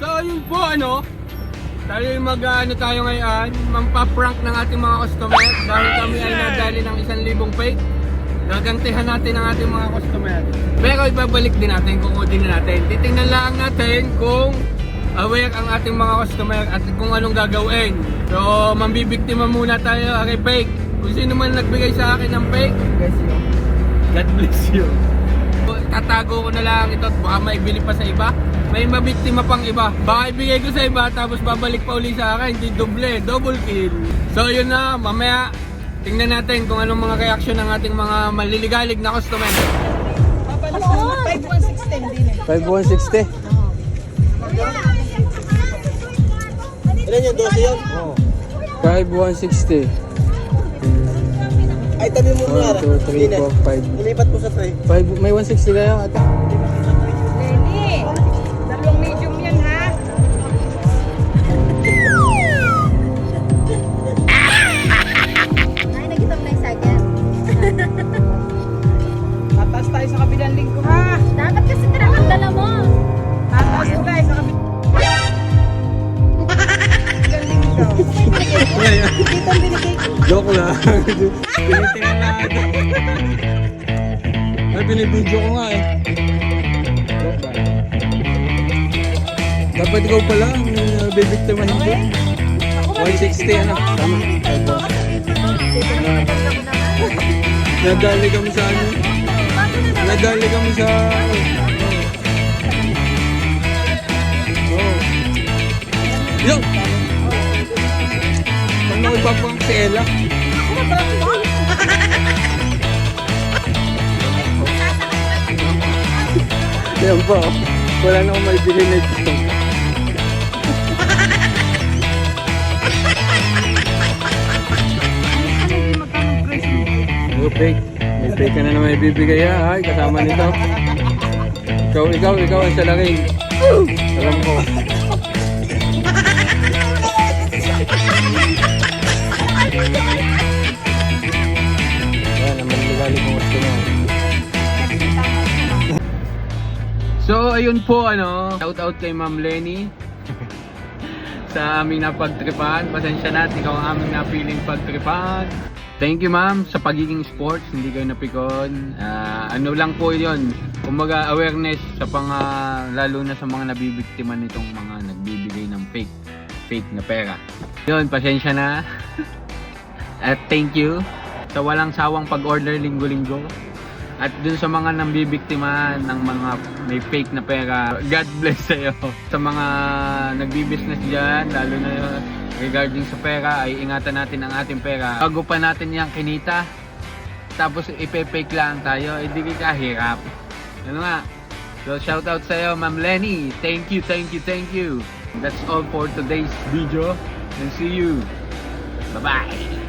So yun po ano, tayo mag ano tayo ngayon, mampaprank ng ating mga customer dahil kami ay nadali ng isang libong fake. Gagantihan natin ang ating mga customer. Pero ibabalik din natin kung din natin. Titingnan lang natin kung aware ang ating mga customer at kung anong gagawin. So, mambibiktima muna tayo, okay, fake. Kung sino man nagbigay sa akin ng fake, God bless you. Tatago ko na lang ito at baka maibili pa sa iba. May mabiktima pang iba. Baka ibigay ko sa iba tapos babalik pa uli sa akin. Hindi doble, double kill. So yun na, mamaya tingnan natin kung anong mga reaction ng ating mga maliligalig na customer. Papalas na 5116 din eh. 5160. Ilan yung 12 yun? 5160. Ay, tabi mo muna. 1, 2, 3, 4, 5. Ilipat mo sa tray. 5 may 160 kayo ate. Lenny, dalawang medium yan ha. Ay, nag-isang na yung second. Tataas tayo sa kabilang linggo ha. Dapat kasi tinakang dala mo. Tataas ko tayo sa kabilang linggo. Dito ang. Joke lang. Tinitingnan natin. Ay, binibidyo ko nga eh. Dapat ikaw pala ang uh, bibiktimahin ko. 160 ano? Tama. Nadali kami sa ano? Nadali kami sa... Paano ipapang si Ella? Yan. Wala na akong may bilhin na ito. May fake ka na naman ibibigay ha. Kasama nito. Ikaw, ikaw, ikaw ang salaking. Alam ko. So ayun po ano, shout out kay Ma'am Lenny sa aming napagtripan. Pasensya na, at ikaw ang aming napiling pagtripan. Thank you ma'am sa pagiging sports, hindi kayo napikon. Ah, ano lang po yun, kumbaga awareness sa pang lalo na sa mga nabibiktima nitong mga nagbibigay ng fake fake na pera. Yun, pasensya na. At thank you sa walang sawang pag-order linggo-linggo. At dun sa mga nambibiktima ng mga may fake na pera, God bless sa'yo. Sa mga nagbi-business dyan, lalo na regarding sa pera, ay ingatan natin ang ating pera. Bago pa natin yung kinita, tapos ipe-fake lang tayo, hindi ka hirap. Ano nga? So shout out sa'yo, Ma'am Lenny. Thank you, thank you, thank you. That's all for today's video. And see you. Bye-bye.